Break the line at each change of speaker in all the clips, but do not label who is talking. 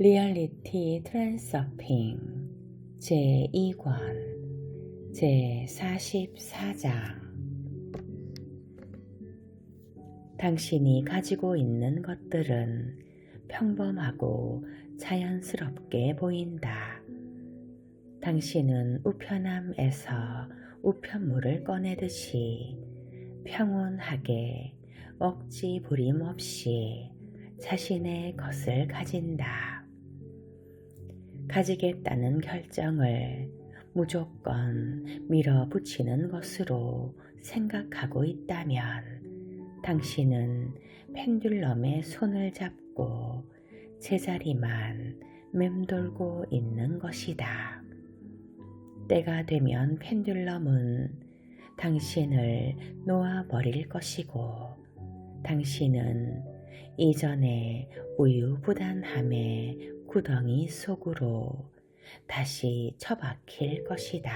리얼리티 트랜서핑 제2권 제44장 당신이 가지고 있는 것들은 평범하고 자연스럽게 보인다. 당신은 우편함에서 우편물을 꺼내듯이 평온하게 억지 부림 없이 자신의 것을 가진다. 가지겠다는 결정을 무조건 밀어붙이는 것으로 생각하고 있다면 당신은 펜듈럼의 손을 잡고 제자리만 맴돌고 있는 것이다. 때가 되면 펜듈럼은 당신을 놓아버릴 것이고 당신은 이전의 우유부단함의 구덩이 속으로 다시 처박힐 것이다.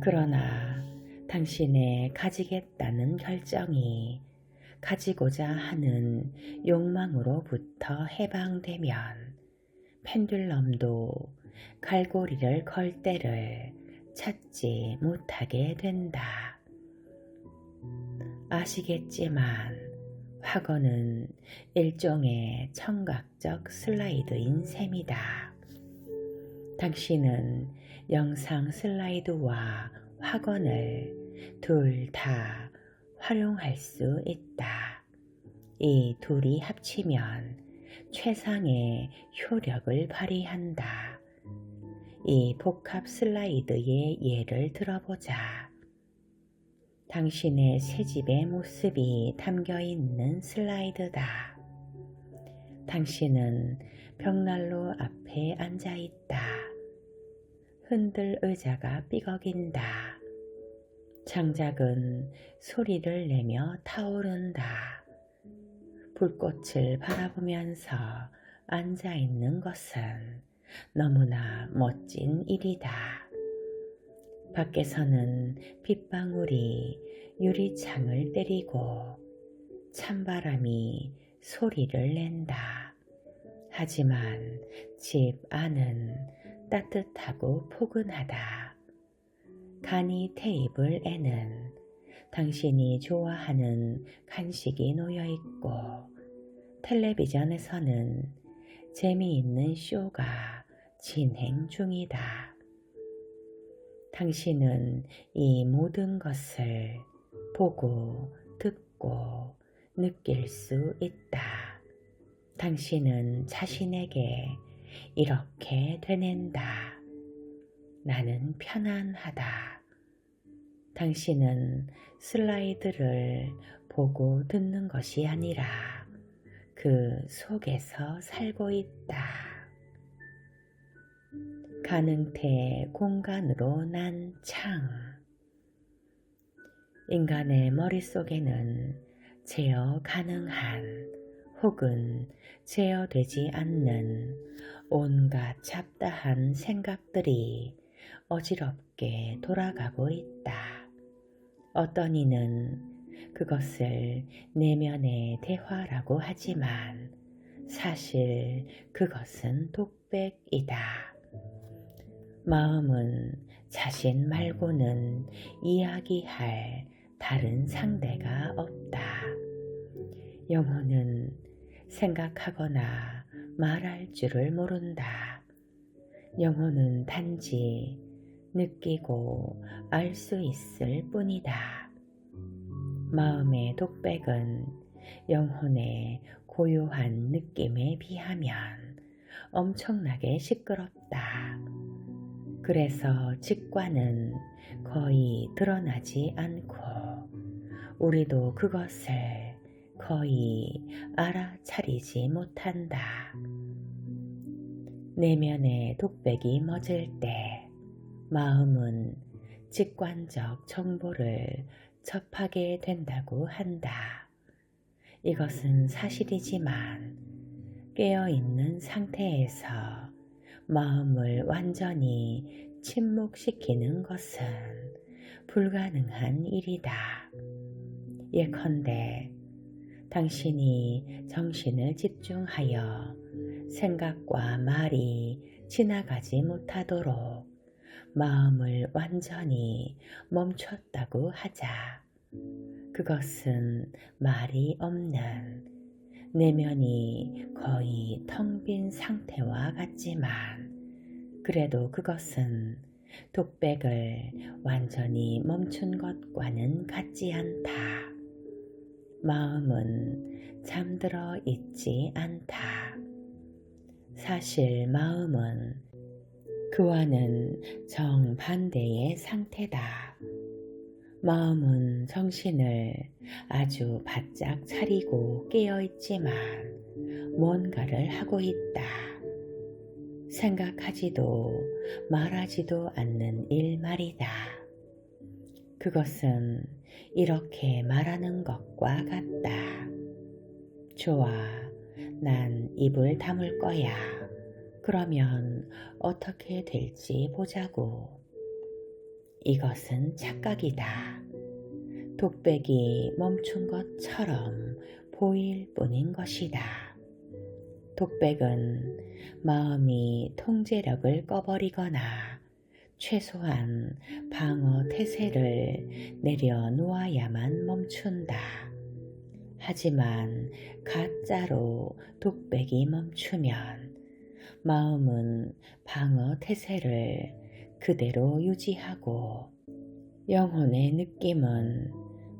그러나 당신의 가지겠다는 결정이 가지고자 하는 욕망으로부터 해방되면 펜듈럼도 갈고리를 걸 때를 찾지 못하게 된다. 아시겠지만 학원은 일종의 청각적 슬라이드인 셈이다. 당신은 영상 슬라이드와 학원을 둘 다 활용할 수 있다. 이 둘이 합치면 최상의 효력을 발휘한다. 이 복합 슬라이드의 예를 들어보자. 당신의 새 집의 모습이 담겨 있는 슬라이드다. 당신은 벽난로 앞에 앉아 있다. 흔들 의자가 삐걱인다. 장작은 소리를 내며 타오른다. 불꽃을 바라보면서 앉아 있는 것은 너무나 멋진 일이다. 밖에서는 빗방울이 유리창을 때리고 찬바람이 소리를 낸다. 하지만 집 안은 따뜻하고 포근하다. 간이 테이블 에는 당신이 좋아하는 간식이 놓여 있고 텔레비전에서는 재미있는 쇼가 진행 중이다. 당신은 이 모든 것을 보고 듣고 느낄 수 있다. 당신은 자신에게 이렇게 되낸다. 나는 편안하다. 당신은 슬라이드를 보고 듣는 것이 아니라 그 속에서 살고 있다. 가능태 공간으로 난 창. 인간의 머릿속에는 제어 가능한 혹은 제어되지 않는 온갖 잡다한 생각들이 어지럽게 돌아가고 있다. 어떤 이는 그것을 내면의 대화라고 하지만 사실 그것은 독백이다. 마음은 자신 말고는 이야기할 다른 상대가 없다. 영혼은 생각하거나 말할 줄을 모른다. 영혼은 단지 느끼고 알 수 있을 뿐이다. 마음의 독백은 영혼의 고요한 느낌에 비하면 엄청나게 시끄럽다. 그래서 직관은 거의 드러나지 않고 우리도 그것을 거의 알아차리지 못한다. 내면의 독백이 멎을 때 마음은 직관적 정보를 접하게 된다고 한다. 이것은 사실이지만 깨어있는 상태에서 마음을 완전히 침묵시키는 것은 불가능한 일이다. 예컨대 당신이 정신을 집중하여 생각과 말이 지나가지 못하도록 마음을 완전히 멈췄다고 하자. 그것은 말이 없는 내면이 거의 텅 빈 상태와 같지만 그래도 그것은 독백을 완전히 멈춘 것과는 같지 않다. 마음은 잠들어 있지 않다. 사실 마음은 그와는 정반대의 상태다. 마음은 정신을 아주 바짝 차리고 깨어있지만 뭔가를 하고 있다. 생각하지도 말하지도 않는 일 말이다. 그것은 이렇게 말하는 것과 같다. 좋아, 난 입을 다물 거야. 그러면 어떻게 될지 보자고. 이것은 착각이다. 독백이 멈춘 것처럼 보일 뿐인 것이다. 독백은 마음이 통제력을 꺼버리거나 최소한 방어 태세를 내려놓아야만 멈춘다. 하지만 가짜로 독백이 멈추면 마음은 방어 태세를 그대로 유지하고 영혼의 느낌은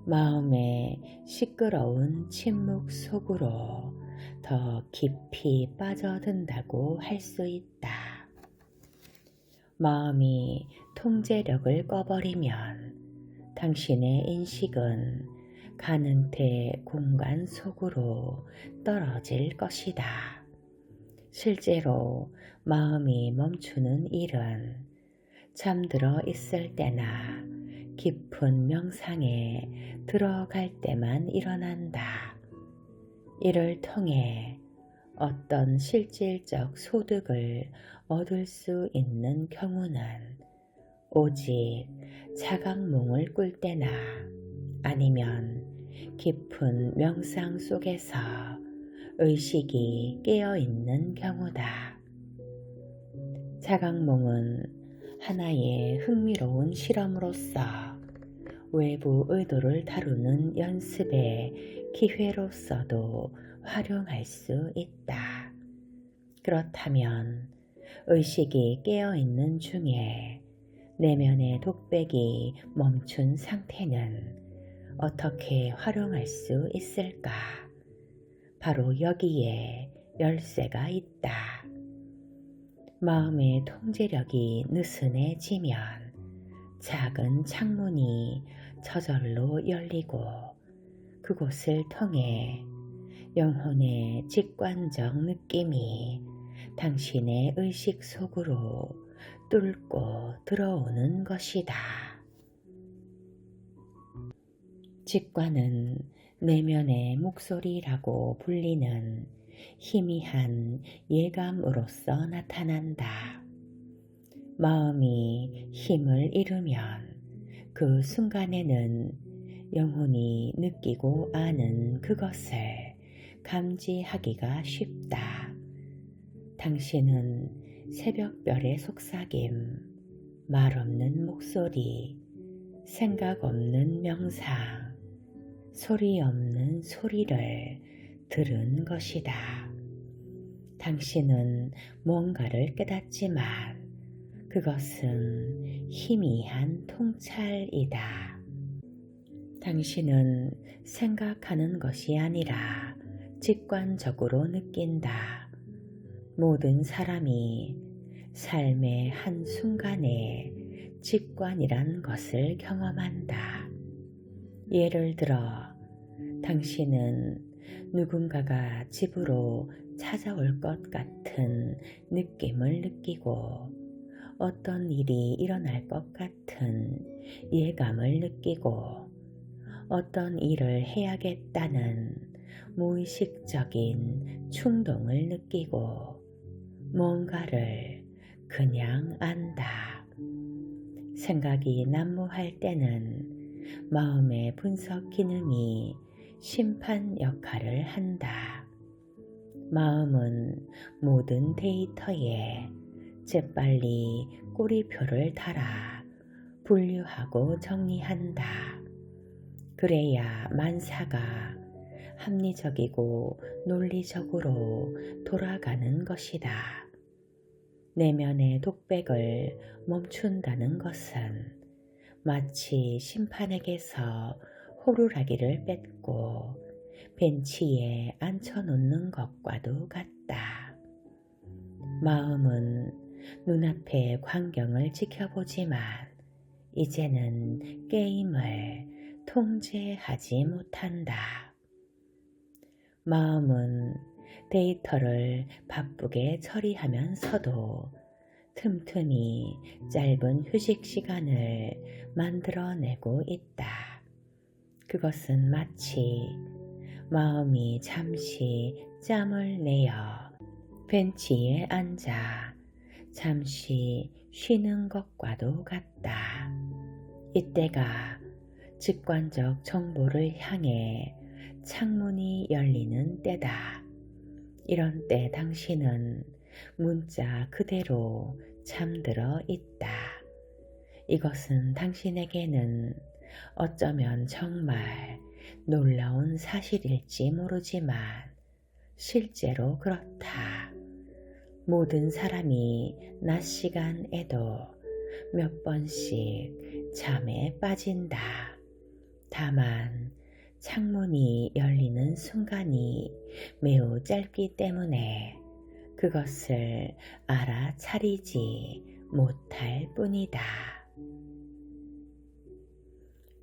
마음의 시끄러운 침묵 속으로 더 깊이 빠져든다고 할 수 있다. 마음이 통제력을 꺼버리면 당신의 인식은 가는 태 공간 속으로 떨어질 것이다. 실제로 마음이 멈추는 일은 잠들어 있을 때나 깊은 명상에 들어갈 때만 일어난다. 이를 통해 어떤 실질적 소득을 얻을 수 있는 경우는 오직 자각몽을 꿀 때나 아니면 깊은 명상 속에서 의식이 깨어 있는 경우다. 자각몽은 하나의 흥미로운 실험으로서 외부 의도를 다루는 연습의 기회로서도 활용할 수 있다. 그렇다면 의식이 깨어 있는 중에 내면의 독백이 멈춘 상태는 어떻게 활용할 수 있을까? 바로 여기에 열쇠가 있다. 마음의 통제력이 느슨해지면 작은 창문이 저절로 열리고 그곳을 통해 영혼의 직관적 느낌이 당신의 의식 속으로 뚫고 들어오는 것이다. 직관은 내면의 목소리라고 불리는 희미한 예감으로서 나타난다. 마음이 힘을 잃으면 그 순간에는 영혼이 느끼고 아는 그것을 감지하기가 쉽다. 당신은 새벽별의 속삭임, 말 없는 목소리, 생각 없는 명상, 소리 없는 소리를 들은 것이다. 당신은 뭔가를 깨닫지만 그것은 희미한 통찰이다. 당신은 생각하는 것이 아니라 직관적으로 느낀다. 모든 사람이 삶의 한순간에 직관이란 것을 경험한다. 예를 들어, 당신은 누군가가 집으로 찾아올 것 같은 느낌을 느끼고 어떤 일이 일어날 것 같은 예감을 느끼고 어떤 일을 해야겠다는 무의식적인 충동을 느끼고 뭔가를 그냥 안다. 생각이 난무할 때는 마음의 분석 기능이 심판 역할을 한다. 마음은 모든 데이터에 재빨리 꼬리표를 달아 분류하고 정리한다. 그래야 만사가 합리적이고 논리적으로 돌아가는 것이다. 내면의 독백을 멈춘다는 것은 마치 심판에게서 호루라기를 뺏고 벤치에 앉혀놓는 것과도 같다. 마음은 눈앞의 광경을 지켜보지만 이제는 게임을 통제하지 못한다. 마음은 데이터를 바쁘게 처리하면서도 틈틈이 짧은 휴식 시간을 만들어내고 있다. 그것은 마치 마음이 잠시 짬을 내어 벤치에 앉아 잠시 쉬는 것과도 같다. 이때가 직관적 정보를 향해 창문이 열리는 때다. 이런 때 당신은 문자 그대로 잠들어 있다. 이것은 당신에게는 어쩌면 정말 놀라운 사실일지 모르지만 실제로 그렇다. 모든 사람이 낮 시간에도 몇 번씩 잠에 빠진다. 다만 창문이 열리는 순간이 매우 짧기 때문에 그것을 알아차리지 못할 뿐이다.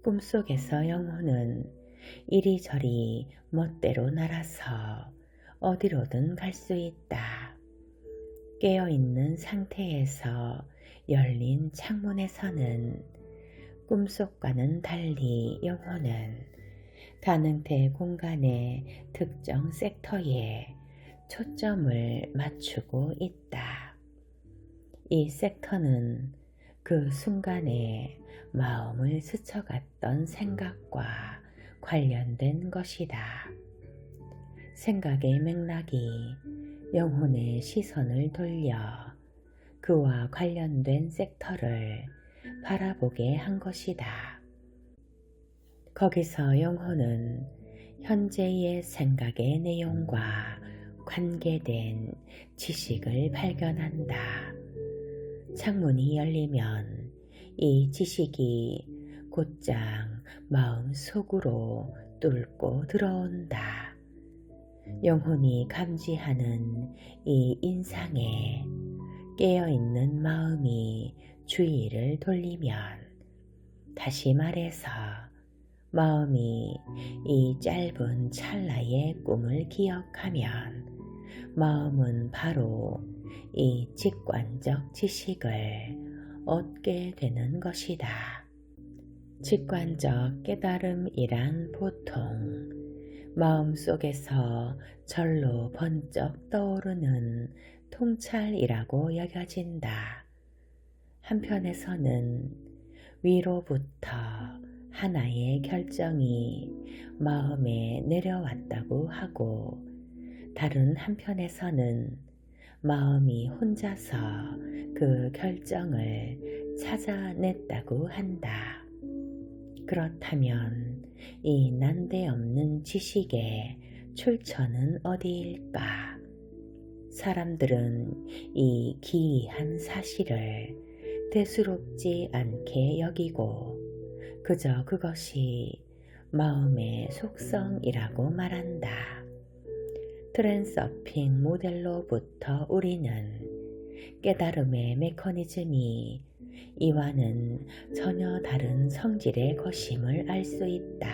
꿈속에서 영혼은 이리저리 멋대로 날아서 어디로든 갈 수 있다. 깨어있는 상태에서 열린 창문에서는 꿈속과는 달리 영혼은 가능태 공간의 특정 섹터에 초점을 맞추고 있다. 이 섹터는 그 순간에 마음을 스쳐갔던 생각과 관련된 것이다. 생각의 맥락이 영혼의 시선을 돌려 그와 관련된 섹터를 바라보게 한 것이다. 거기서 영혼은 현재의 생각의 내용과 관계된 지식을 발견한다. 창문이 열리면 이 지식이 곧장 마음 속으로 뚫고 들어온다. 영혼이 감지하는 이 인상에 깨어있는 마음이 주의를 돌리면 다시 말해서 마음이 이 짧은 찰나의 꿈을 기억하면 마음은 바로 이 직관적 지식을 얻게 되는 것이다. 직관적 깨달음이란 보통 마음속에서 절로 번쩍 떠오르는 통찰이라고 여겨진다. 한편에서는 위로부터 하나의 결정이 마음에 내려왔다고 하고 다른 한편에서는 마음이 혼자서 그 결정을 찾아냈다고 한다. 그렇다면 이 난데없는 지식의 출처는 어디일까? 사람들은 이 기이한 사실을 대수롭지 않게 여기고 그저 그것이 마음의 속성이라고 말한다. 트랜서핑 모델로부터 우리는 깨달음의 메커니즘이 이와는 전혀 다른 성질의 것임을 알 수 있다.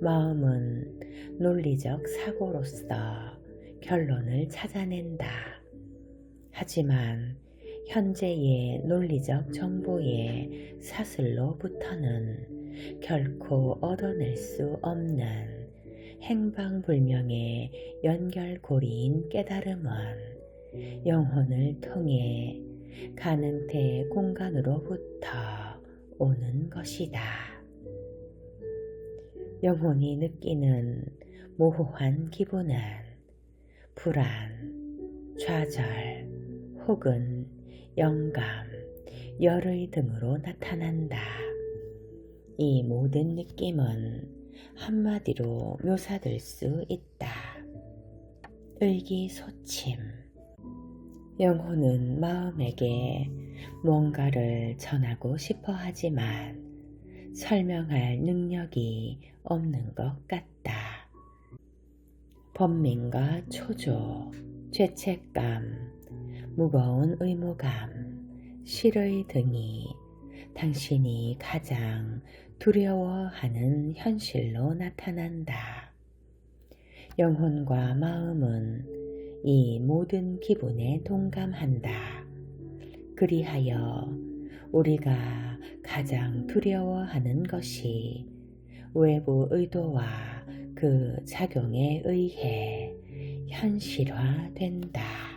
마음은 논리적 사고로서 결론을 찾아낸다. 하지만 현재의 논리적 정보의 사슬로부터는 결코 얻어낼 수 없는 행방불명의 연결고리인 깨달음은 영혼을 통해 가능태 공간으로부터 오는 것이다. 영혼이 느끼는 모호한 기분은 불안, 좌절 혹은 영감, 열의 등으로 나타난다. 이 모든 느낌은 한마디로 묘사될 수 있다. 의기소침. 영혼은 마음에게 뭔가를 전하고 싶어 하지만 설명할 능력이 없는 것 같다. 번민과 초조, 죄책감, 무거운 의무감, 실의 등이 당신이 가장 두려워하는 현실로 나타난다. 영혼과 마음은 이 모든 기분에 동감한다. 그리하여 우리가 가장 두려워하는 것이 외부 의도와 그 작용에 의해 현실화된다.